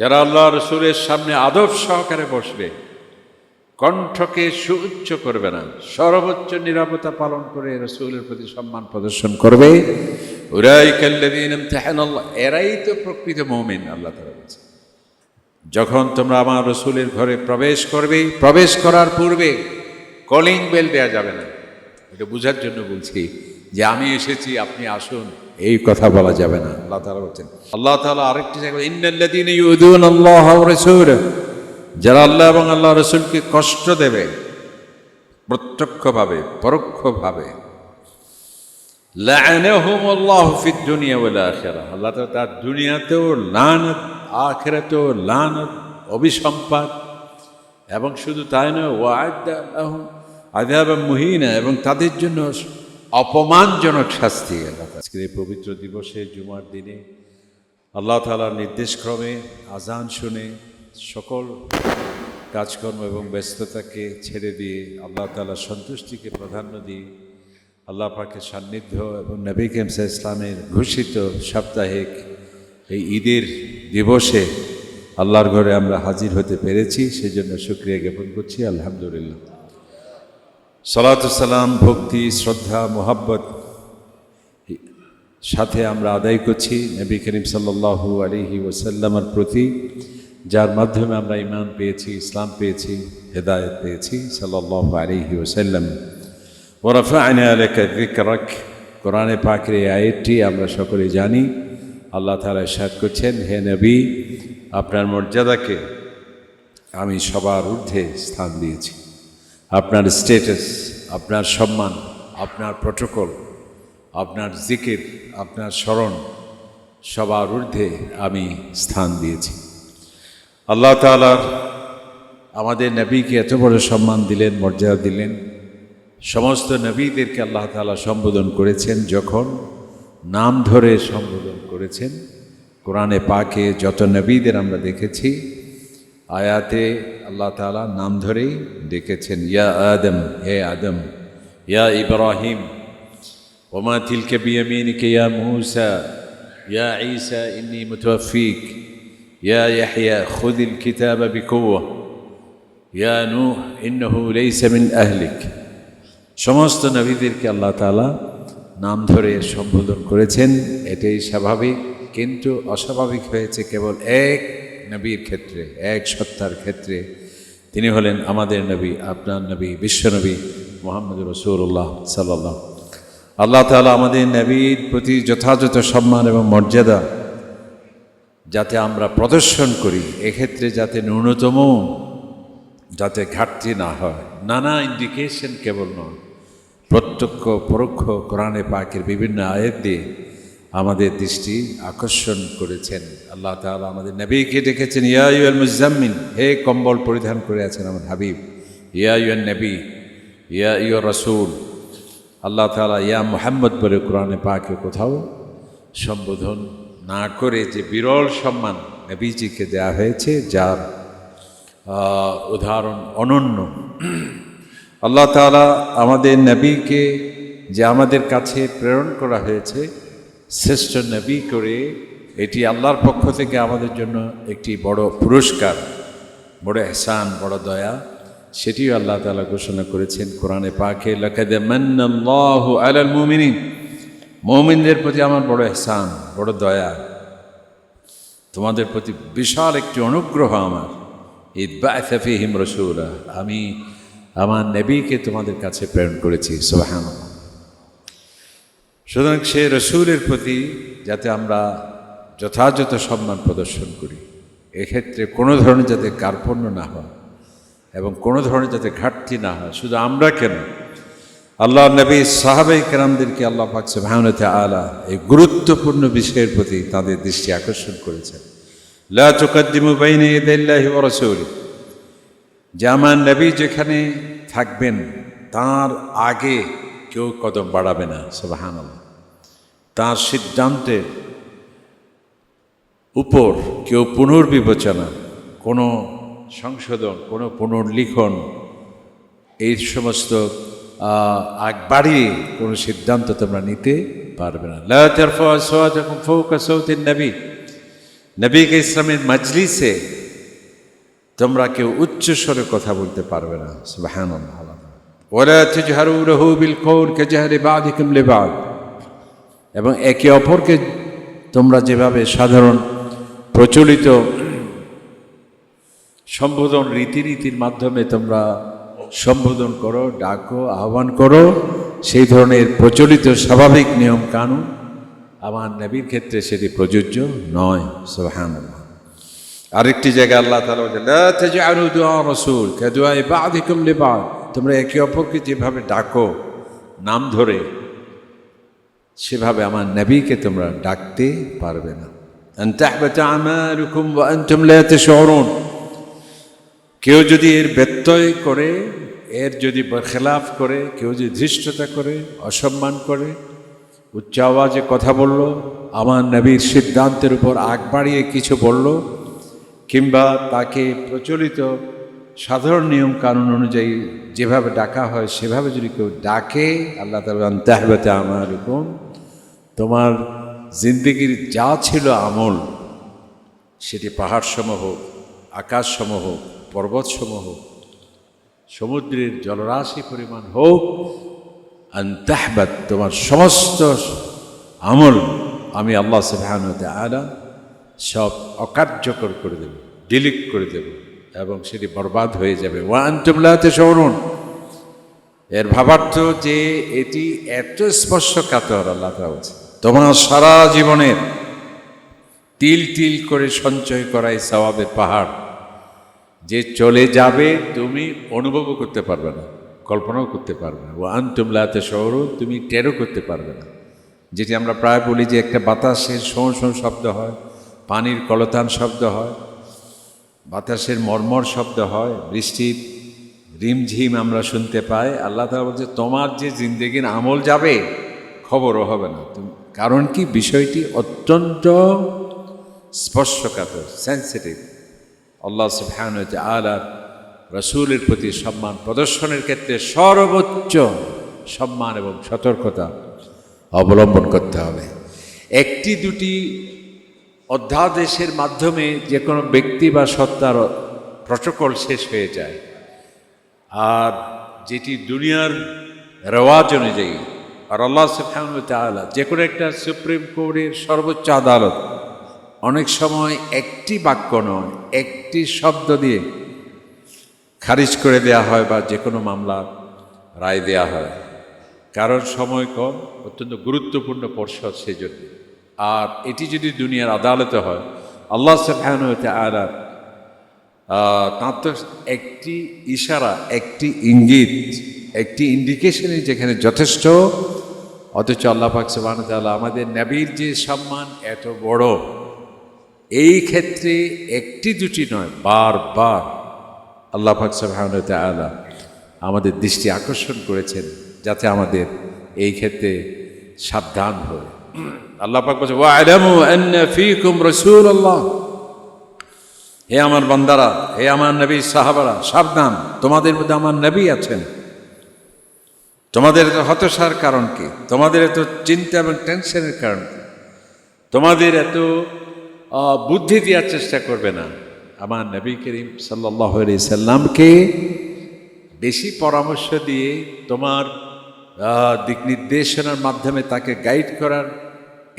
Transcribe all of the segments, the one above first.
যারা রসুলের সামনে আদব সহকারে বসবে, কণ্ঠকে সুউচ্চ করবে না, সর্বোচ্চ নিরাপত্তা পালন করে রসুলের প্রতি সম্মান প্রদর্শন করবে। এরাই তো প্রকৃত মৌমিন, আল্লাহ তালা বলছে যখন তোমরা আমার রসুলের ঘরে প্রবেশ করবে, প্রবেশ করার পূর্বে কলিং বেল দেওয়া যাবে না। এটা বোঝার জন্য বলছি যে আমি এসেছি, আপনি আসুন। এই কথা বলা যাবে না। আল্লাহ তালা বলছেন, আল্লাহ তালা আরেকটি যারা আল্লাহ এবং আল্লাহ রসুলকে কষ্ট দেবে, প্রত্যক্ষভাবে, পরোক্ষভাবে আল্লাহ তার দুনিয়াতেও লানত, আখিরাতেও লানত অভিসম্পাদ এবং শুধু তাই নয় লাহুম আযাবাম মুহিনা, এবং তাদের জন্য অপমানজনক শাস্তি আজকের এই পবিত্র দিবসে জুমার দিনে আল্লাহ তাআলার নির্দেশক্রমে আজান শুনে সকল কাজকর্ম এবং ব্যস্ততাকে ছেড়ে দিয়ে আল্লাহ তাআলার সন্তুষ্টিকে প্রাধান্য দিয়ে আল্লাহ পাকের সান্নিধ্য এবং নবী কেমসা ইসলামের ঘোষিত সাপ্তাহিক এই ঈদের দিবসে আল্লাহর ঘরে আমরা হাজির হতে পেরেছি। সেজন্য শুক্রিয়া জ্ঞাপন করছি। আলহামদুলিল্লাহ। সালাতাম ভক্তি, শ্রদ্ধা, মোহাব্বত সাথে আমরা আদায় করছি নবী করিম সাল্লাল্লাহু আলিহি ওসাল্লামার প্রতি, যার মাধ্যমে আমরা ইমান পেয়েছি, ইসলাম পেয়েছি, হেদায়ত পেয়েছি সাল্লাল্লাহু আলিহি ওসাল্লাম ওরফায়না আলেকা যিকরাক, কোরআনে পাকের এই আয়াতটি আমরা সকলে জানি। আল্লাহ তাআলা ইরশাদ করছেন, হে নবী, আপনার মর্যাদাকে আমি সবার ঊর্ধ্বে স্থান দিয়েছি। আপনার স্টেটাস আপনার সম্মান, আপনার প্রটোকল আপনার জিকির আপনার স্মরণ, সবার ঊর্ধ্বে আমি স্থান দিয়েছি। আল্লাহ তাআলার আমাদের নবীকে এত বড় সম্মান দিলেন, মর্যাদা দিলেন। সমস্ত নবীদেরকে আল্লাহ তাআলা সম্বোধন করেছেন, যখন নাম ধরে সম্বোধন করেছেন। কোরআনে পাকে যত নবীদের আমরা দেখেছি আয়াতে আল্লাহ তাআলা নাম ধরেই ডেকেছেন, ইয়া আদম, হে আদম, ইয়া ইব্রাহিম, ওমা তিলকে বিয়ামিনকে, ইয়া মুসা, ইয়া ঈসা, ইন্নি মুতওয়াফিক, ইয়া ইয়াহইয়া খুদিল কিতাবা বিকুওয়া, ইয়া নূহ, ইন্নাহু লাইসা মিন আহলিক। সমস্ত নবীদেরকে আল্লাহ তালা নাম ধরে সম্বোধন করেছেন। এটাই স্বাভাবিক, কিন্তু অস্বাভাবিক হয়েছে কেবল এক নবীর ক্ষেত্রে, এক সত্তার ক্ষেত্রে তিনি হলেন আমাদের নবী, আপনার নবী বিশ্বনবী মোহাম্মদ রসুল্লাহ সাল্লাহ আল্লাহ তাআলা আমাদের নবীর প্রতি যথাযথ সম্মান এবং মর্যাদা যাতে আমরা প্রদর্শন করি, এক্ষেত্রে যাতে ন্যূনতম, যাতে ঘাটতি না হয়, নানা ইন্ডিকেশন কেবল নয়, প্রত্যক্ষ পরোক্ষ কোরআনে পাকের বিভিন্ন আয়াত দিয়ে আমাদের দৃষ্টি আকর্ষণ করেছেন। আল্লাহ তাআলা আমাদের নবীকে ডেকেছেন, ইয়া ইউল মুজাম্মিন হে কম্বল পরিধান করে আছেন আমার হাবিব। ইয়া ইউল নবী ইয়া ইউ রসুল আল্লাহ তালা ইয়া মোহাম্মদ বলে কোরআনে পাকে কোথাও সম্বোধন না করে যে বিরল সম্মান নবীজিকে দেয়া হয়েছে, যার উদাহরণ অনন্য। আল্লাহ তালা আমাদের নবীকে যে আমাদের কাছে প্রেরণ করা হয়েছে শ্রেষ্ঠ নবী করে, এটি আল্লাহর পক্ষ থেকে আমাদের জন্য একটি বড় পুরস্কার, বড় এহসান, বড় দয়া। সেটিও আল্লাহ তালা ঘোষণা করেছেন কোরআনে পাকে, লাকাদ মান্নাল্লাহু আলাল মুমিনিন। মুমিনদের প্রতি আমার বড় এহসান, বড় দয়া। তোমাদের প্রতি বিশাল একটি অনুগ্রহ আমার। ঈদবাহিম রসুলা, আমি আমার নবীকে তোমাদের কাছে প্রেরণ করেছি সোহান সুতরাং সে রসুলের প্রতি যাতে আমরা যথাযথ সম্মান প্রদর্শন করি, এক্ষেত্রে কোনো ধরনের যাতে কার্পণ্য না হয় এবং কোনো ধরনের যাতে ঘাটতি না হয়, শুধু আমরা কেন? আল্লাহ নবী সাহাবাই কেরামদেরকে আল্লাহ পাক সুবহানাহু আলা এই গুরুত্বপূর্ণ বিষয়ের প্রতি তাদের দৃষ্টি আকর্ষণ করেছেন। লা তুকাদ্দিমু বাইনা ইয়াদাইল্লাহি ওয়া রাসূলি যে আমার নবী যেখানে থাকবেন, তার আগে কেউ কদম বাড়াবে না, সুবহানাল্লাহ। তার সিদ্ধান্তের উপর কেউ পুনর্বিবেচনা, কোনো সংশোধন, কোনো পুনর্লিখন, এই সমস্ত আগ বাড়িয়ে কোনো সিদ্ধান্ত তোমরা নিতে পারবে না। নবী। নবীকে ইসলামের মজলিসে তোমরা কেউ উচ্চস্বরে কথা বলতে পারবে না সুবাহান ওরা তুজহারু রহু বিল কৌর কে লিবাদ এবং একে অপরকে তোমরা যেভাবে সাধারণ প্রচলিত সম্বোধন রীতিনীতির মাধ্যমে তোমরা সম্বোধন করো ডাকো আহ্বান করো সেই ধরনের প্রচলিত স্বাভাবিক নিয়ম কানুন আমার নবীর ক্ষেত্রে সেটি প্রযোজ্য নয়। সোহান আরেকটি জায়গায় আল্লাহ তালা বলছেন, "লা তাজআলু দুআ রাসূল কাদুআই লিবা'দ।" তোমরা একে অপরকে যেভাবে ডাকো, নাম ধরে, সেভাবে আমার নবীকে তোমরা ডাকতে পারবে না। কেউ যদি এর ব্যত্যয় করে, এর যদি খেলাফ করে, কেউ যদি ধৃষ্টতা করে, অসম্মান করে, উচ্চ আওয়াজে কথা বলল, আমার নবীর সিদ্ধান্তের উপর আগ বাড়িয়ে কিছু বলল, কিংবা তাকে প্রচলিত সাধারণ নিয়ম কানুন অনুযায়ী যেভাবে ডাকা হয়, সেভাবে যদি কেউ ডাকে, আল্লাহ তালা তাহবাতে আমার এরকম তোমার জিন্দগির যা ছিল আমল, সেটি পাহাড়সমূহ হোক, আকাশসমূহ হোক, পর্বতসমূহ হোক, সমুদ্রের জলরাশি পরিমাণ হোক আন্তাহবাদ তোমার সমস্ত আমল আমি আল্লাহ সুবহানাহু আলা সব অকার্যকর করে দেব, ডিলিট করে দেব। এবং সেটি বরবাদ হয়ে যাবে। ওয়ান তুমলাতে সরুন এর ভাবার্থ যে এটি এত স্পর্শকাতর, আল্লাহ বলছে, তোমার সারা জীবনের তিল তিল করে সঞ্চয় করাই সওয়াবের পাহাড়। যে চলে যাবে, তুমি অনুভবও করতে পারবে না, কল্পনাও করতে পারবে না। ও আনতুমলাতে শহর তুমি টেরও করতে পারবে না। যেটি আমরা প্রায় বলি যে একটা বাতাসের শোঁ শোঁ শব্দ হয়, পানির কলতান শব্দ হয় বাতাসের মর্মর শব্দ হয়, বৃষ্টির রিমঝিম আমরা শুনতে পাই। আল্লাহ তালা বলছে, তোমার যে জিন্দেগির আমল যাবে, খবরও হবে না। কারণ কি? বিষয়টি অত্যন্ত স্পর্শকাতর সেন্সিটিভ আল্লাহ সুবহান আলার রসুলের প্রতি সম্মান প্রদর্শনের ক্ষেত্রে সর্বোচ্চ সম্মান এবং সতর্কতা অবলম্বন করতে হবে। একটি দুটি অধ্যাদেশের মাধ্যমে যে কোনো ব্যক্তি বা সত্তার প্রটোকল শেষ হয়ে যায়। আর যেটি দুনিয়ার রেওয়াজ অনুযায়ী, আর আল্লাহ সুবহান যে কোনো একটা সুপ্রিম কোর্টের সর্বোচ্চ আদালত অনেক সময় একটি বাক্য নয়, একটি শব্দ দিয়ে খারিজ করে দেয়া হয় বা যে কোনো মামলার রায় দেয়া হয়। কারণ সময় কম, অত্যন্ত গুরুত্বপূর্ণ পর্ষদ সেই জন্য আর এটি যদি দুনিয়ার আদালতে হয়, আল্লাহ সাফান আলা তার তো একটি ইশারা, একটি ইঙ্গিত, একটি ইন্ডিকেশনই যেখানে যথেষ্ট। অথচ আল্লাহ পাক সুবাহ আমাদের নবীর যে সম্মান এত বড়। এই ক্ষেত্রে একটি দুটি নয়, বারবার আল্লাহ পাক সুবহানাহু ওয়া তাআলা আমাদের দৃষ্টি আকর্ষণ করেছেন, যাতে আমাদের এই ক্ষেত্রে সাবধান হয়। আল্লাহ পাক বলছে ওয়ালামু আন্না ফীকুম রাসূলুল্লাহ। হে আমার বান্দারা, হে আমার নবী সাহাবারা, সাবধান, তোমাদের মধ্যে আমার নবী আছেন। তোমাদের এত হতাশার কারণ কি? তোমাদের এত চিন্তা এবং টেনশনের কারণ কি? তোমাদের এত বুদ্ধি দেওয়ার চেষ্টা করবে না। আমার নবী করিম সাল্লাহ সাল্লামকে বেশি পরামর্শ দিয়ে তোমার দিক নির্দেশনার মাধ্যমে তাকে গাইড করার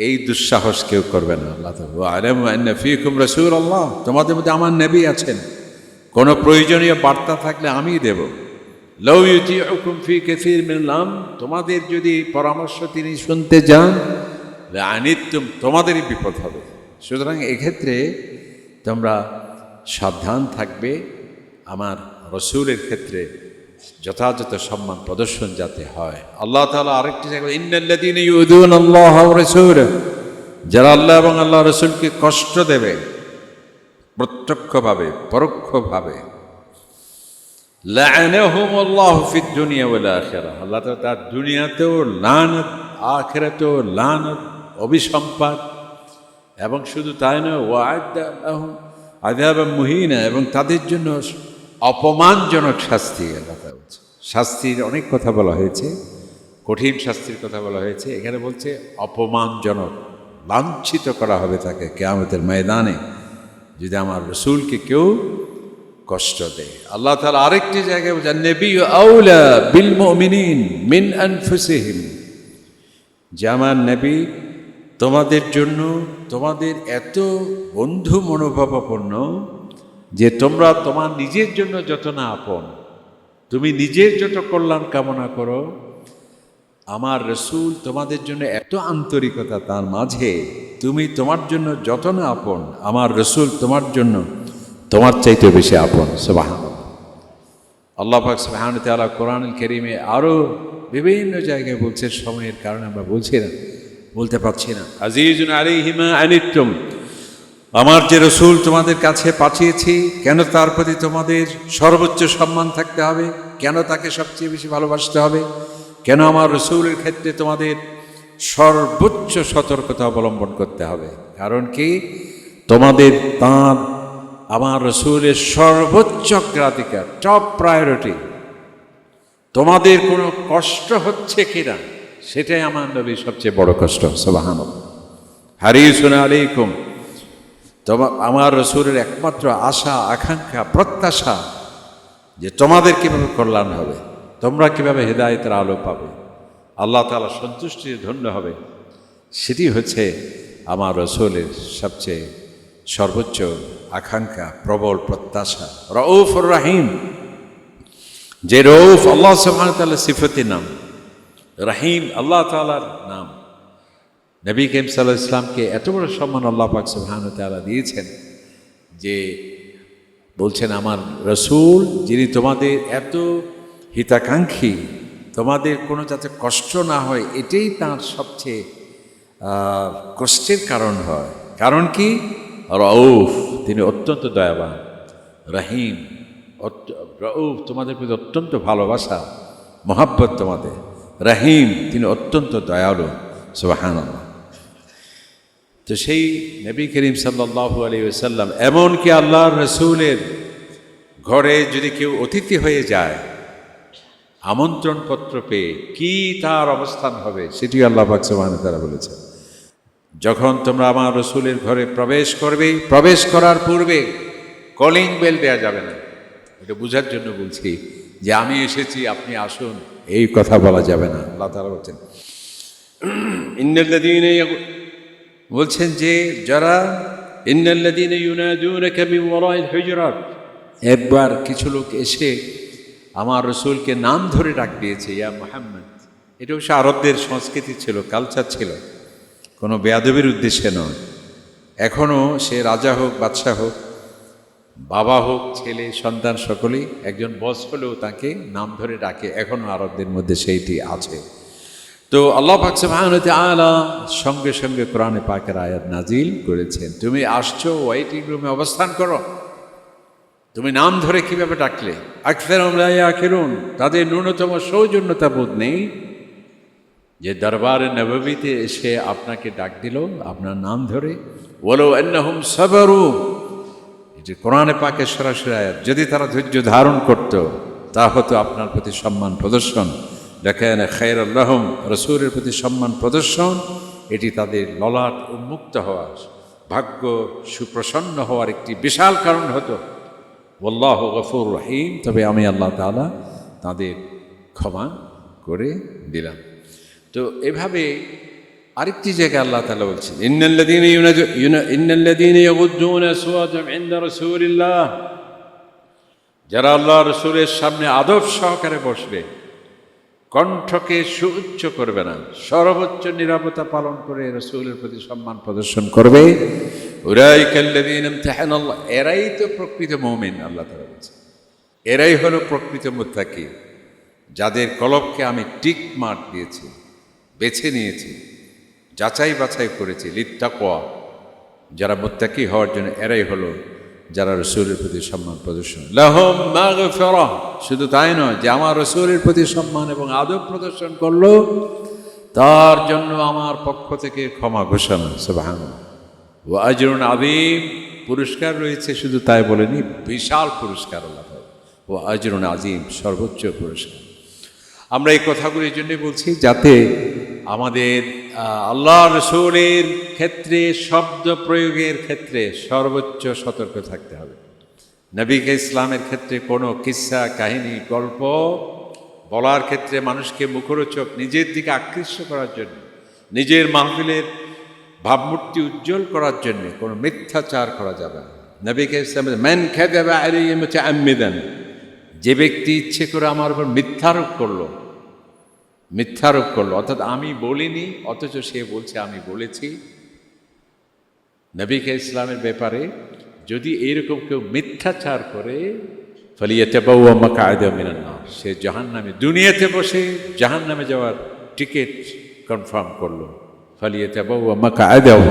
এই দুঃসাহস কেউ করবে না। আল্লাহ ফিকুম রসুল আল্লাহ তোমাদের মধ্যে আমার নবী আছেন। কোনো প্রয়োজনীয় বার্তা থাকলে আমি দেব। লৌ ইউটি হুকুম ফি মিনলাম তোমাদের যদি পরামর্শ তিনি শুনতে যান আনিতুম তোমাদেরই বিপদ হবে। সুতরাং এক্ষেত্রে তোমরা সাবধান থাকবে। আমার রসুলের ক্ষেত্রে যথাযথ সম্মান প্রদর্শন যাতে হয়। আল্লাহ তাআলা আরেকটি যারা আল্লাহ এবং আল্লাহ রসুলকে কষ্ট দেবে, প্রত্যক্ষভাবে, পরোক্ষভাবে আল্লাহ তার দুনিয়াতেও লানত, আখিরাতেও লানত অভিসম্পাদ এবং শুধু তাই নয় আদাব মুহিনা, এবং তাদের জন্য অপমানজনক শাস্তি আল্লাহ শাস্তির অনেক কথা বলা হয়েছে, কঠিন শাস্তির কথা বলা হয়েছে। এখানে বলছে, অপমানজনক, লাঞ্ছিত করা হবে তাকে কেয়ামতের ময়দানে, যদি আমার রসুলকে কেউ কষ্ট দেয়। আল্লাহ তাআলা আরেকটি জায়গায় নবী আউলা বিল মিন যে আমার নবী তোমাদের জন্য তোমাদের এত বন্ধু মনোভাবাপন্ন যে তোমরা তোমার নিজের জন্য যত না আপন তুমি নিজের যত কল্যাণ কামনা করো, আমার রসুল তোমাদের জন্য এত আন্তরিকতা তার মাঝে, তুমি তোমার জন্য যত না আপন, আমার রসুল তোমার জন্য তোমার চাইতে বেশি আপন। সুবাহান আল্লাহ পাক সুবাহান তালা কোরআনুল কেরিমে আরও বিভিন্ন জায়গায় বলছে, সময়ের কারণে আমরা বলছি না, বলতে পারছি না। আজিজুন আলিহিমা আনিতুম আমার যে রসুল তোমাদের কাছে পাঠিয়েছি, কেন তার প্রতি তোমাদের সর্বোচ্চ সম্মান থাকতে হবে? কেন তাকে সবচেয়ে বেশি ভালোবাসতে হবে? কেন আমার রসুলের ক্ষেত্রে তোমাদের সর্বোচ্চ সতর্কতা অবলম্বন করতে হবে? কারণ কি? তোমাদের তাঁর, আমার রসুলের সর্বোচ্চ অগ্রাধিকার টপ প্রায়োরিটি তোমাদের কোনো কষ্ট হচ্ছে কিনা? সেটাই আমার নবীর সবচেয়ে বড় কষ্ট সবাহান হারিয়েছুন আলাইকুম। তোমার আমার রসুলের একমাত্র আশা, আকাঙ্ক্ষা, প্রত্যাশা যে তোমাদের কীভাবে কল্যাণ হবে, তোমরা কীভাবে হেদায়তের আলো পাবে, আল্লাহ তালা সন্তুষ্টির ধন্য হবে, সেটি হচ্ছে আমার রসুলের সবচেয়ে সর্বোচ্চ আকাঙ্ক্ষা, প্রবল প্রত্যাশা রউফ রাহিম। যে রউফ আল্লাহ সুবহানাহু সিফতি নাম, রাহিম আল্লাহ তালার নাম। নবী কেম সাল্লাহ ইসলামকে এত বড় সম্মান আল্লাহ পাক সুবহান তালা দিয়েছেন যে বলছেন, আমার রসুল যিনি তোমাদের এত হিতাকাঙ্ক্ষী, তোমাদের কোনো যাতে কষ্ট না হয়, এটাই তার সবচেয়ে কষ্টের কারণ হয়। কারণ কি? রউফ, তিনি অত্যন্ত দয়াবান, রহিম রউফ তোমাদের প্রতি অত্যন্ত ভালোবাসা, মহাব্বত তোমাদের, রহিম তিনি অত্যন্ত দয়ালু সুবাহান তো সেই নবী করিম সাল্লাহ আলী সাল্লাম এমনকি আল্লাহর রসুলের ঘরে যদি কেউ অতিথি হয়ে যায়, আমন্ত্রণপত্র পেয়ে কি তার অবস্থান হবে সেটি আল্লাহ বাকসবান তারা বলেছেন। যখন তোমরা আমার রসুলের ঘরে প্রবেশ করবে, প্রবেশ করার পূর্বে কলিং বেল দেওয়া যাবে না। এটা বোঝার জন্য বলছি যে আমি এসেছি, আপনি আসুন, এই কথা বলা যাবে না। আল্লাহ তারা বলছেন বলছেন যে যারা ইন্নাল্লাযীনা ইউনাদুনাকা মিন ওয়ারাইল হুজুরাত। একবার কিছু লোক এসে আমার রসুলকে নাম ধরে ডাক দিয়েছে ইয়া মোহাম্মদ। এটা অবশ্য আরবদের সংস্কৃতি ছিল কালচার ছিল। কোনো বেয়াদবির উদ্দেশ্যে নয়। এখনও সে রাজা হোক বাদশাহ হোক বাবা হোক ছেলে সন্তান সকলেই একজন বস হলেও তাকে নাম ধরে ডাকে। এখনও আরবদের মধ্যে সেইটি আছে। তো আল্লাহ পাক সুবহানাহু তাআলা সঙ্গে সঙ্গে কোরআনে পাকের আয়াত নাজিল করেছেন। তুমি আসছো ওয়াইটিং রুমে অবস্থান করো। তুমি নাম ধরে কীভাবে ডাকলে? আকফের আখেরুন তাদের ন্যূনতম সৌজন্যতা বোধ নেই। যে দরবারে নববীতে এসে আপনাকে ডাক দিল, আপনার নাম ধরে বলো অন্যহুম সবরু। যে কোরআনে পাকে সরাসরি আয়াত, যদি তারা ধৈর্য ধারণ করত তা হতো আপনার প্রতি সম্মান প্রদর্শন। দেখেন খায়ের আল্লাহম রসুরের প্রতি সম্মান প্রদর্শন, এটি তাদের ললাট উন্মুক্ত হওয়া, ভাগ্য সুপ্রসন্ন হওয়ার একটি বিশাল কারণ হতো। আল্লাহ গফুর রহিম, তবে আমি আল্লাহ তাআলা তাদের ক্ষমা করে দিলাম। তো এভাবে আরেকটি জায়গায় আল্লাহ তাআলা বলছেন ইউনা- ইন্নাল্লাযীনা ইয়াগুদ্দুনা আসওয়াতাহুম ইনদা রাসূলিল্লাহ। যারা আল্লাহ রসুলের সামনে আদব সহকারে বসবে কণ্ঠকে সুউচ্চ করবে না, সর্বোচ্চ নিরাপত্তা পালন করে রসুলের প্রতি সম্মান প্রদর্শন করবে। উরাই কাল্লাদিন এরাই তো প্রকৃত মৌমিন, আল্লাহ তারা বলছে। এরাই হলো প্রকৃত মুত্তাকি, যাদের কলবকে আমি টিক মার্ক দিয়েছি, বেছে নিয়েছি যাচাই বাছাই করেছি, লিত্তাকোয়া। যারা মুত্তাকি হওয়ার জন্য এরাই হলো যারা রসুলের প্রতি সম্মান প্রদর্শন। শুধু তাই নয়, যে আমার রসুলের প্রতি সম্মান এবং আদব প্রদর্শন করল, তার জন্য আমার পক্ষ থেকে ক্ষমা ঘোষণা সুবহান ও আজরুন আদিম পুরস্কার রয়েছে, শুধু তাই বলেনি, বিশাল পুরস্কার ও আজরুন আজিম সর্বোচ্চ পুরস্কার। আমরা এই কথাগুলির জন্যই বলছি, যাতে আমাদের আল্লাহ রসুলের ক্ষেত্রে, শব্দ প্রয়োগের ক্ষেত্রে সর্বোচ্চ সতর্ক থাকতে হবে। নবীকে ইসলামের ক্ষেত্রে কোনো কিস্সা কাহিনী, গল্প বলার ক্ষেত্রে মানুষকে মুখরোচক, নিজের দিকে আকৃষ্ট করার জন্য, নিজের মাহফিলের ভাবমূর্তি উজ্জ্বল করার জন্য কোনো মিথ্যাচার করা যাবে না। নবীকে ইসলামের ম্যান খেতে হচ্ছে আম্মিদান যে ব্যক্তি ইচ্ছে করে আমার উপর মিথ্যারোপ করল মিথ্যারোপ করল। অর্থাৎ আমি বলিনি, অথচ সে বলছে, আমি বলেছি। নবীকে ইসলামের ব্যাপারে যদি এইরকম কেউ মিথ্যাচার করে ফলিয়াতে বাউ আমাকে আয়দা মিনান না সে জাহান নামে দুনিয়াতে বসে জাহান নামে যাওয়ার টিকিট কনফার্ম করল। ফলিয়াতে বাউ আমাকে আয়দাও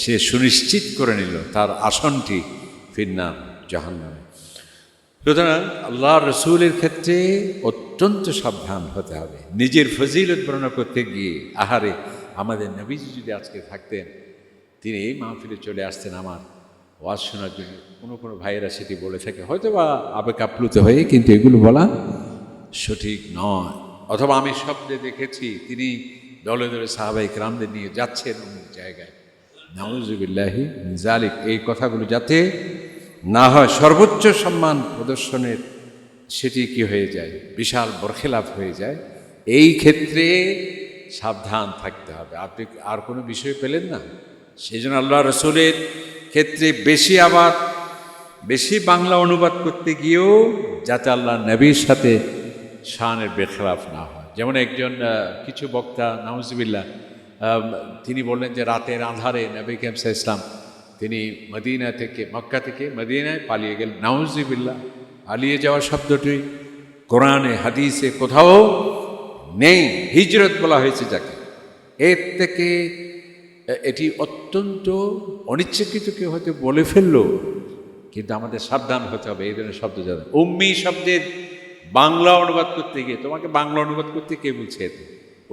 সে সুনিশ্চিত করে নিল, তার আসনটি ফিরনাম জাহান নামে সুতরাং আল্লাহ রসুলের ক্ষেত্রে অত্যন্ত সাবধান হতে হবে। নিজের ফজিলত বর্ণনা করতে গিয়ে, আহারে, আমাদের নবীজি যদি আজকে থাকতেন, তিনি এই মাহফিলে চলে আসতেন আমার। ওয়াজ শোনার জন্য কোনো কোনো ভাইয়েরা সেটি বলে থাকে। হয়তো বা আবেগ আপ্লুত হয়ে, কিন্তু এগুলো বলা সঠিক নয়। অথবা আমি শব্দে দেখেছি, তিনি দলে দলে সাহাবাই রামদের নিয়ে যাচ্ছেন অমুক জায়গায়। নাউজুবিল্লাহি জালিক এই কথাগুলো যাতে না হয় সর্বোচ্চ সম্মান প্রদর্শনের, সেটি কি হয়ে যায়? বিশাল বরখেলাপ হয়ে যায়। এই ক্ষেত্রে সাবধান থাকতে হবে। আপনি আর কোনো বিষয় পেলেন না? সেই জন্য আল্লাহ রসুলের ক্ষেত্রে বেশি আবার, বেশি বাংলা অনুবাদ করতে গিয়েও যাতে আল্লাহ নবীর সাথে শানের বেখলাফ না হয়। যেমন একজন কিছু বক্তা নাউজবিল্লা তিনি বললেন যে রাতের আধারে নবী কেমসা ইসলাম তিনি মদিনা থেকে, মক্কা থেকে মদিনায় পালিয়ে গেলেন। নাউজিবিল্লা পালিয়ে যাওয়া শব্দটি কোরআনে, হাদিসে কোথাও নেই। হিজরত বলা হয়েছে যাকে। এর থেকে এটি অত্যন্ত অনিচ্ছাকৃত কেউ হয়তো বলে ফেলল, কিন্তু আমাদের সাবধান হতে হবে, এই ধরনের শব্দ জানা উম্মি শব্দের বাংলা অনুবাদ করতে গিয়ে, তোমাকে বাংলা অনুবাদ করতে কে বলছে এতে?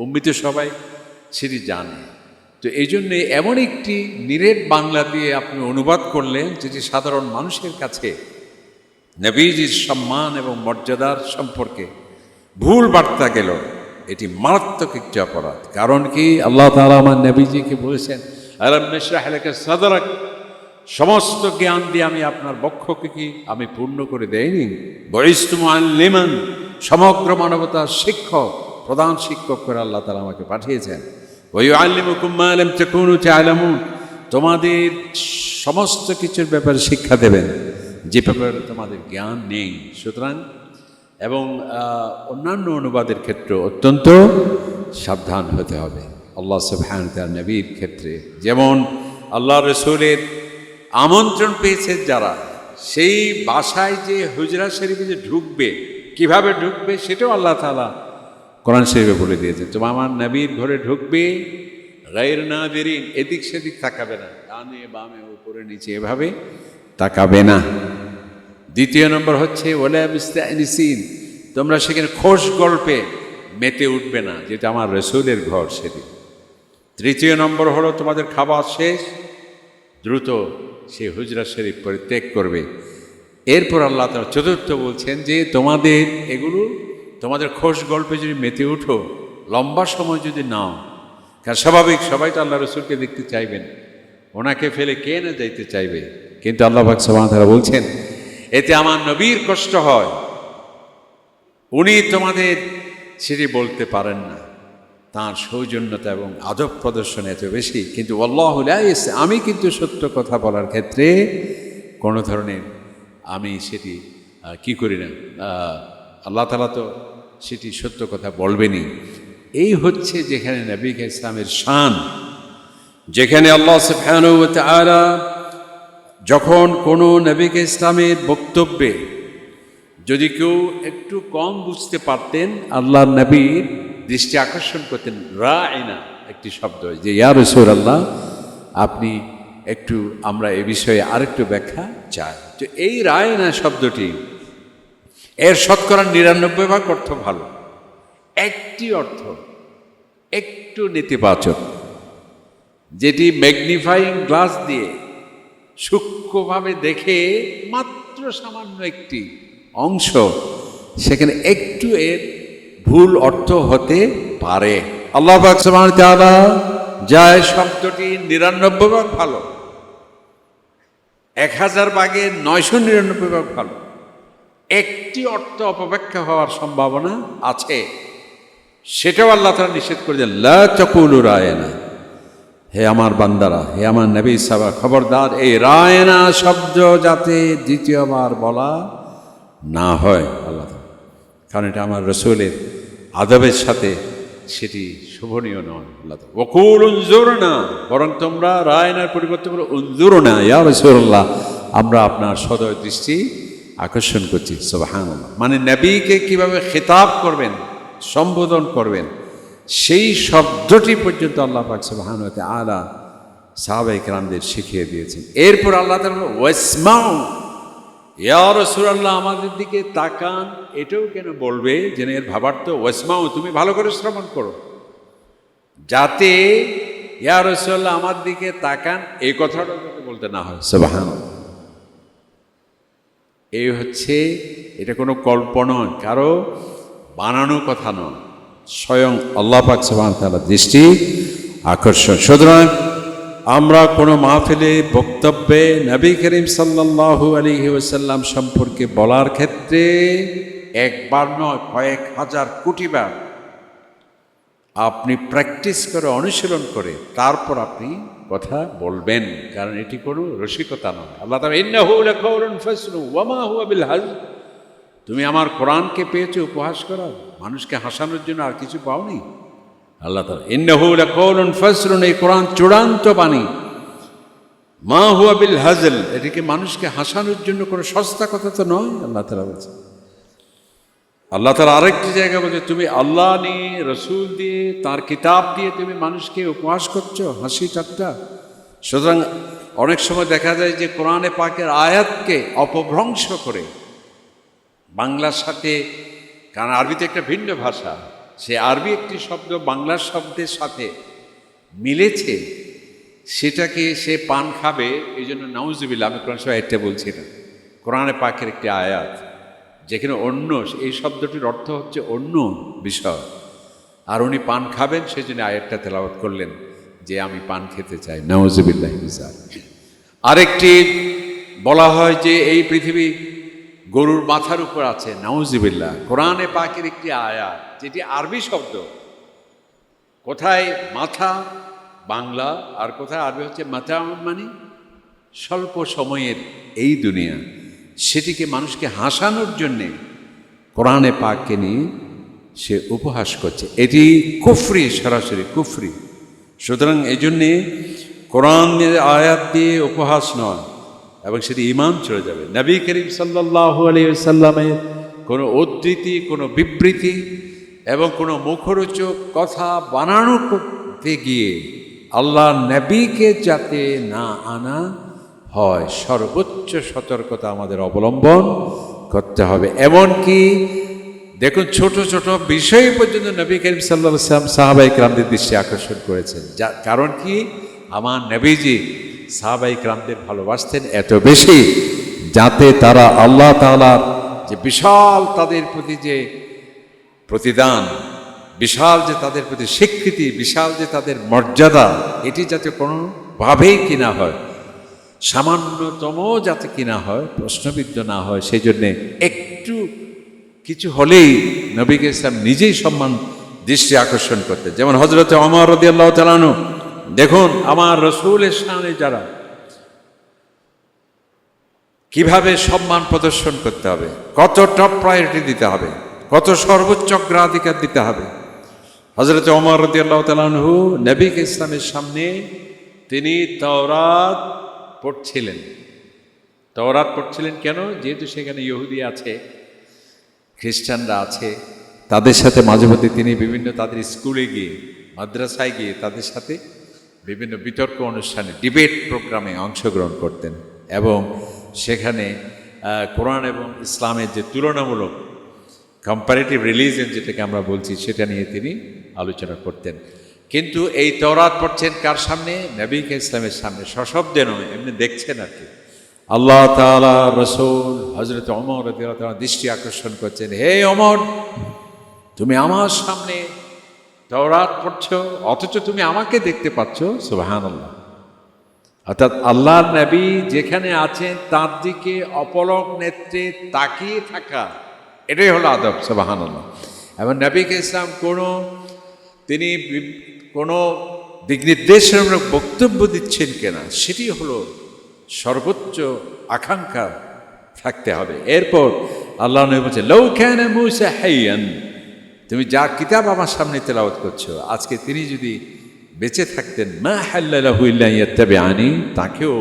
উম্মি তো সবাই, সেটি জানে। তো এই জন্যে এমন একটি নিরেট বাংলা দিয়ে আপনি অনুবাদ করলেন যেটি সাধারণ মানুষের কাছে নবীজির সম্মান এবং মর্যাদার সম্পর্কে ভুল বার্তা গেল। এটি মারাত্মক একটি অপরাধ। কারণ কি? আল্লাহ তাআলা আমার নবীজিকে বলেছেন, আলম নেশরাহ লেখা সাদারাক? সমস্ত জ্ঞান দিয়ে আমি আপনার বক্ষকে কি আমি পূর্ণ করে দেয়নি বয়স্তুম লিমান সমগ্র মানবতার শিক্ষক, প্রধান শিক্ষক করে আল্লাহ তালা আমাকে পাঠিয়েছেন। তোমাদের সমস্ত কিছুর ব্যাপারে শিক্ষা দেবেন। যে ব্যাপারে তোমাদের জ্ঞান নেই। সুতরাং, এবং অন্যান্য অনুবাদের ক্ষেত্রে অত্যন্ত সাবধান হতে হবে। আল্লাহ সুবহান নবীর ক্ষেত্রে। যেমন, আল্লাহ রসুলের আমন্ত্রণ পেয়েছে যারা, সেই বাসায় যে হুজরা শরীফে যে ঢুকবে, কীভাবে ঢুকবে সেটাও আল্লাহ তালা কোরআন শরীফে বলে দিয়েছে তোমার আমার নবীর ঘরে ঢুকবে, গায়ের না বেরিন এদিক সেদিক তাকাবে না, ডানে, বামে, উপরে, নিচে এভাবে তাকাবে না। দ্বিতীয় নম্বর হচ্ছে ওলা মিস্তানিসিন, তোমরা সেখানে খোশ গল্পে মেতে উঠবে না, যেটা আমার রসুলের ঘর সেদিন। তৃতীয় নম্বর হলো, তোমাদের খাবার শেষ, দ্রুত সে হুজরা শরীফ পরিত্যাগ করবে। এরপর আল্লাহ তাআলা চতুর্থ বলছেন যে, তোমাদের এগুলো তোমাদের খোশ গল্পে যদি মেতে উঠো, লম্বা সময় যদি নাও, কারণ স্বাভাবিক সবাই তো আল্লাহ রসুলকে দেখতে চাইবেন। ওনাকে ফেলে কে না যাইতে চাইবে? কিন্তু আল্লাহ পাক ওয়া বলছেন, এতে আমার নবীর কষ্ট হয়। উনি তোমাদের সেটি বলতে পারেন না। তাঁর সৌজন্যতা এবং আদব প্রদর্শন এত বেশি। কিন্তু আল্লাহ আমি কিন্তু সত্য কথা বলার ক্ষেত্রে কোনো ধরনের আমি সেটি কি করি না? আল্লাহ তালা তো সেটি সত্য কথা বলবেনই এই হচ্ছে যেখানে নবী ইসলামের শান। যেখানে আল্লাহ ওয়া যখন কোনো নবীকে ইসলামের বক্তব্যে যদি কেউ একটু কম বুঝতে পারতেন আল্লাহ নবীর দৃষ্টি আকর্ষণ করতেন রা আইনা একটি শব্দ, যে ইয়া রসুল আল্লাহ আপনি একটু আমরা এ বিষয়ে আরেকটু ব্যাখ্যা চাই। তো এই রায়না শব্দটি এর শতকরা নিরানব্বই ভাগ অর্থ ভালো। একটি অর্থ, একটু নেতিবাচক, যেটি ম্যাগনিফাইং গ্লাস দিয়ে সূক্ষ্মভাবে দেখে মাত্র সামান্য একটি অংশ, সেখানে একটু এর ভুল অর্থ হতে পারে। আল্লাহ যায় শব্দটি নিরানব্বই ভাগ ভালো, এক হাজার ভাগে নয়শো নিরানব্বই ভাগ ভালো। একটি অর্থ অপব্যাখ্যা হওয়ার সম্ভাবনা আছে। সেটাও আল্লাহ তারা নিষেধ করে দেন লা চকুল রায়না। হে আমার বান্দারা, হে আমার নবী সাবা, খবরদার, এই রায়না শব্দ যাতে দ্বিতীয়বার বলা না হয় আল্লাহ কারণ এটা আমার রসুলের আদবের সাথে সেটি শোভনীয় নয় আল্লাহ তাআলা। ওকুল উনজুর না বরং তোমরা রায়নার পরিবর্তে বলো উনজুর না ইয়া রসুল্লাহ আমরা আপনার সদয় দৃষ্টি আকর্ষণ করছি সোবাহান মানে নবীকে কীভাবে খেতাব করবেন, সম্বোধন করবেন, সেই শব্দটি পর্যন্ত আল্লাহ পাক সুবহান আলা সাহাবাই রামদের শিখিয়ে দিয়েছেন। এরপর আল্লাহ তাআলা ওয়াসমাউ, ইয়া রাসূলুল্লাহ, আমাদের দিকে তাকান। এটাও কেন বলবে? যে এর ভাবার্থ, ওয়াসমাউ, তুমি ভালো করে শ্রবণ করো। যাতে, ইয়া রাসূলুল্লাহ, আমার দিকে তাকান। এই কথাটা বলতে না হয়, সুবহানাল্লাহ। এই হচ্ছে, এটা কোনো কল্পনা কারও বানানো কথা নয়। স্বয়ং আল্লাহ পাক তাআলা দৃষ্টি আকর্ষণ। সুতরাং আমরা কোনো মাহফিলে, বক্তব্যে নবী করিম সাল্লাল্লাহু আলাইহি ওয়াসাল্লাম সম্পর্কে বলার ক্ষেত্রে একবার নয়, কয়েক হাজার কোটিবার আপনি প্র্যাকটিস করে, অনুশীলন করে, তারপর আপনি কথা বলবেন, কারণ এটি কোনো রসিকতা নয়। আল্লাহ তুমি আমার কোরআনকে পেয়েছ, উপহাস করা। মানুষকে হাসানোর জন্য আর কিছু পাওনি। আল্লাহ তাআলা ইন্নাহু লাকাউলুন ফাসলুন, এই কোরআন চূড়ান্ত বাণী। মা হুয়া বিল হাজল, এটিকে মানুষকে হাসানোর জন্য কোনো সস্তা কথা তো নয়, আল্লাহ তাআলা বলছে আল্লাহ তার আরেকটি জায়গা বলছে তুমি আল্লাহ নিয়ে, রসুল দিয়ে, তার কিতাব দিয়ে তুমি মানুষকে উপহাস করছ? হাসি ঠাট্টা। সুতরাং অনেক সময় দেখা যায় যে কোরআনে পাকের আয়াতকে অপভ্রংশ করে বাংলার সাথে, কারণ আরবিতে একটা ভিন্ন ভাষা, সে আরবি একটি শব্দ বাংলার শব্দের সাথে মিলেছে, সেটাকে সে পান খাবে এই জন্য নাউজুবিল্লা আমি কোরআন সময় এটা বলছি না। কোরআনে পাকের একটি আয়াত। যেখানে অন্য, এই শব্দটির অর্থ হচ্ছে অন্য বিষয়। আর উনি পান খাবেন সেই জন্য আয়াতটা তেলাওয়াত করলেন যে, আমি পান খেতে চাই। নওয়াজবিল্লাহ আরেকটি বলা হয় যে, এই পৃথিবী গরুর মাথার উপর আছে, নাউজিবিল্লাহ। কোরআনে পাকের একটি আয়া যেটি আরবি শব্দ। কোথায়? মাথা, বাংলা, আর কোথায়? আরবি হচ্ছে মাথা মানে স্বল্প সময়ের এই দুনিয়া। সেটিকে মানুষকে হাসানোর জন্যে কোরআনে পাককে নিয়ে সে উপহাস করছে। এটি কুফরি, সরাসরি কুফরি। সুতরাং এই জন্যে কোরআনের আয়াত দিয়ে উপহাস নয়, এবং সেটি ইমান চলে যাবে। নবী করিম সাল্লাহ আলিয়াল্লামের কোনো উদ্ধৃতি, কোনো বিবৃতি এবং কোনো মুখরোচক কথা বানানো করতে গিয়ে আল্লাহ নবীকে যাতে না আনা হয়। সর্বোচ্চ সতর্কতা আমাদের অবলম্বন করতে হবে। এমনকি দেখুন, ছোট ছোট বিষয় পর্যন্ত নবী করিম সাল্লাহ সাল্লাম সাহাবাই ক্রামদের দৃষ্টি আকর্ষণ করেছেন। যা, কারণ কি? আমার নবীজি সাহাবাই ক্রামদের ভালোবাসতেন এত বেশি যাতে তারা আল্লাহ তালার যে বিশাল তাদের প্রতি যে প্রতিদান, বিশাল যে তাদের প্রতি স্বীকৃতি, বিশাল যে তাদের মর্যাদা, এটি যাতে কোনোভাবেই কিনা হয় সামান্যতম যাতে কিনা হয়, প্রশ্নবিদ্ধ না হয় সেই জন্যে একটু কিছু হলেই নবীকে ইসলাম নিজেই সম্মান, দৃষ্টি আকর্ষণ করতে। যেমন হজরত অমর রদি আল্লাহ তালানু দেখুন আমার রসুল সামনে যারা কীভাবে সম্মান প্রদর্শন করতে হবে কত টপ প্রায়োরিটি দিতে হবে, কত সর্বোচ্চ অগ্রাধিকার দিতে হবে। হজরত অমর রদি আল্লাহ তালানহু নবীকে ইসলামের সামনে তিনি তওরাত পড়ছিলেন। তওরাত পড়ছিলেন কেন? যেহেতু সেখানে ইহুদি আছে, খ্রিস্টানরা আছে, তাদের সাথে মাঝে মধ্যে তিনি বিভিন্ন তাদের স্কুলে গিয়ে, মাদ্রাসায় গিয়ে তাদের সাথে বিভিন্ন বিতর্ক অনুষ্ঠানে ডিবেট প্রোগ্রামে অংশগ্রহণ করতেন এবং সেখানে কোরআন এবং ইসলামের যে তুলনামূলক কম্পারেটিভ রিলিজন যেটাকে আমরা বলছি, সেটা নিয়ে তিনি আলোচনা করতেন। কিন্তু এই তরাত পড়ছেন কার সামনে? নবীকে ইসলামের সামনে। সশব্দে নয়, এমনি দেখছেন আর কি। আল্লাহ তালা রসুল হজরত অমর দৃষ্টি আকর্ষণ করছেন। হে অমর তুমি আমার সামনে তওরাত পড়ছ, অথচ তুমি আমাকে দেখতে পাচ্ছ? সুবাহান অর্থাৎ আল্লাহর নবী যেখানে আছেন, তার দিকে অপলক নেত্রে তাকিয়ে থাকা, এটাই হলো আদব। সুবাহান এবং নবীকে ইসলাম কোনো, তিনি কোনো দিক নির্দেশমূলক বক্তব্য দিচ্ছেন কিনা, সেটি হলো সর্বোচ্চ আকাঙ্ক্ষা থাকতে হবে। এরপর আল্লাহ নবী বলছে লৌ মুসা হাইয়ান। তুমি যা কিতাব আমার সামনে তেলাওয়াত করছ, আজকে তিনি যদি বেঁচে থাকতেন, মা হাল্লাহু ইল্লা ইয়াত্তাবি আনি তাকেও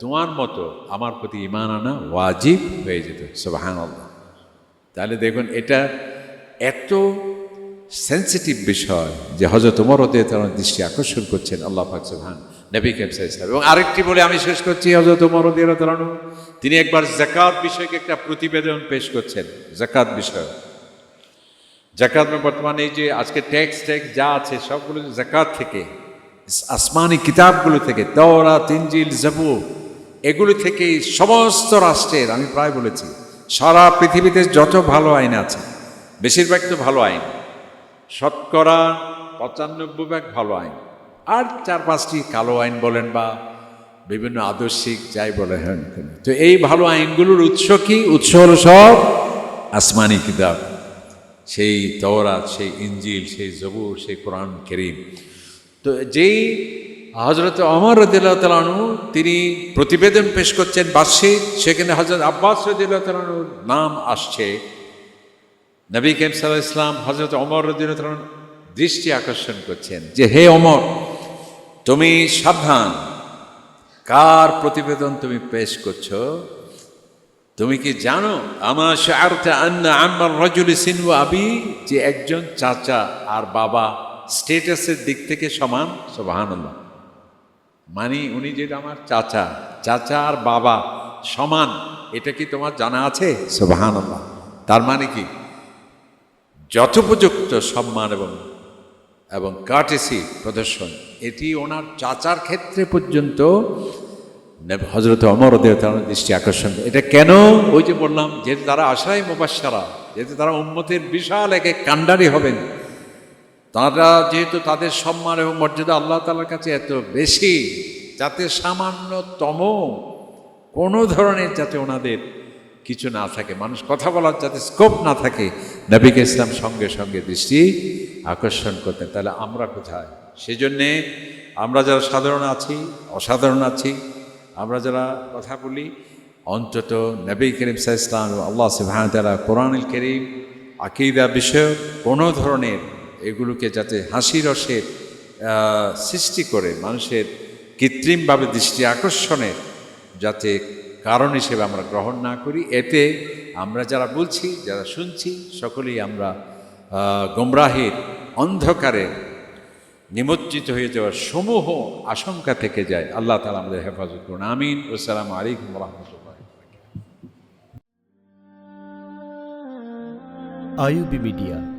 তোমার মতো আমার প্রতি ইমান আনা ওয়াজিব হয়ে যেত। সুবহানাল্লাহ। তাহলে দেখুন, এটা এত সেন্সিটিভ বিষয় যে হজরত উমর দিয়ে তার দৃষ্টি আকর্ষণ করছেন, আল্লাহ পাক সুবহান, নবী কেমসা ইসলাম এবং আরেকটি বলে আমি শেষ করছি হজরত উমর দিয়ে তালানু তিনি একবার জাকাত বিষয়কে একটা প্রতিবেদন পেশ করছেন জাকাত বিষয়। জাকাত মানে বর্তমানে এই যে আজকে ট্যাক্স ট্যাক্স যা আছে সবগুলো জাকাত থেকে আসমানি কিতাবগুলো থেকে তওরা তিনজিল জবু এগুলো থেকে সমস্ত রাষ্ট্রের, আমি প্রায় বলেছি, সারা পৃথিবীতে যত ভালো আইন আছে, বেশিরভাগ তো ভালো আইন। শতকরা পঁচানব্বই ভাগ ভালো আইন। আর চার পাঁচটি কালো আইন বলেন বা বিভিন্ন আদর্শিক যাই বলে হ্যাঁ তো এই ভালো আইনগুলোর উৎস কি? উৎস হলো সব আসমানি কিতাব। সেই তওরাত, সেই ইঞ্জিল সেই জবুর, সেই কোরআন করিম। তো যেই হজরত অমর রদিল্লাহ তালানু তিনি প্রতিবেদন পেশ করছেন বার্ষিক, সেখানে হজরত আব্বাস রদিল্লাহ তালানুর নাম আসছে। নবী কেম সাল্লাহ ইসলাম হজরত অমর তালানু দৃষ্টি আকর্ষণ করছেন যে, হে অমর তুমি সাবধান। কার প্রতিবেদন তুমি পেশ করছ? তুমি কি জানো? আমার শারটা আন্না আম্মার রজুলি সিনু আবি? যে একজন চাচা আর বাবা স্টেটাসের দিক থেকে সমান সোবাহান্লাহ মানে উনি যেটা আমার চাচা চাচা আর বাবা সমান, এটা কি তোমার জানা আছে? সোবাহান্লাহ তার মানে কি? যথোপযুক্ত সম্মান এবং এবং কাটেসি প্রদর্শন। এটি ওনার চাচার ক্ষেত্রে পর্যন্ত হজরত অমর দেবতার দৃষ্টি আকর্ষণ এটা কেন? ওই যে বললাম, যেহেতু তারা আশাই মুবাসারা যেহেতু তারা উম্মতের বিশাল এক এক কাণ্ডারি হবেন, তারা যেহেতু তাদের সম্মান এবং মর্যাদা আল্লাহ তালার কাছে এত বেশি, যাতে সামান্যতম কোনো ধরনের যাতে ওনাদের কিছু না থাকে, মানুষ কথা বলার যাতে স্কোপ না থাকে নবীকে ইসলাম সঙ্গে সঙ্গে দৃষ্টি আকর্ষণ করতেন। তাহলে আমরা কোথায়? সেজন্যে আমরা যারা সাধারণ আছি, অসাধারণ আছি, আমরা যারা কথা বলি, অন্তত নবী করিম সাহা ইসলাম আল্লাহ সুবাহ তারা কোরআনুল করিম, আকিদা বিষয়ক কোনো ধরনের এগুলোকে যাতে হাসি রসের সৃষ্টি করে মানুষের কৃত্রিমভাবে দৃষ্টি আকর্ষণের যাতে কারণ হিসেবে আমরা গ্রহণ না করি। এতে আমরা যারা বলছি, যারা শুনছি, সকলেই আমরা গোমরাহির অন্ধকারে নিমজ্জিত হয়ে যাওয়ার সমূহ আশঙ্কা থেকে যায়। আল্লাহ তালা আমাদের হেফাজত করুন। আমিন। আসসালামু আলাইকুম রহমতুল্লাহ আইউবি মিডিয়া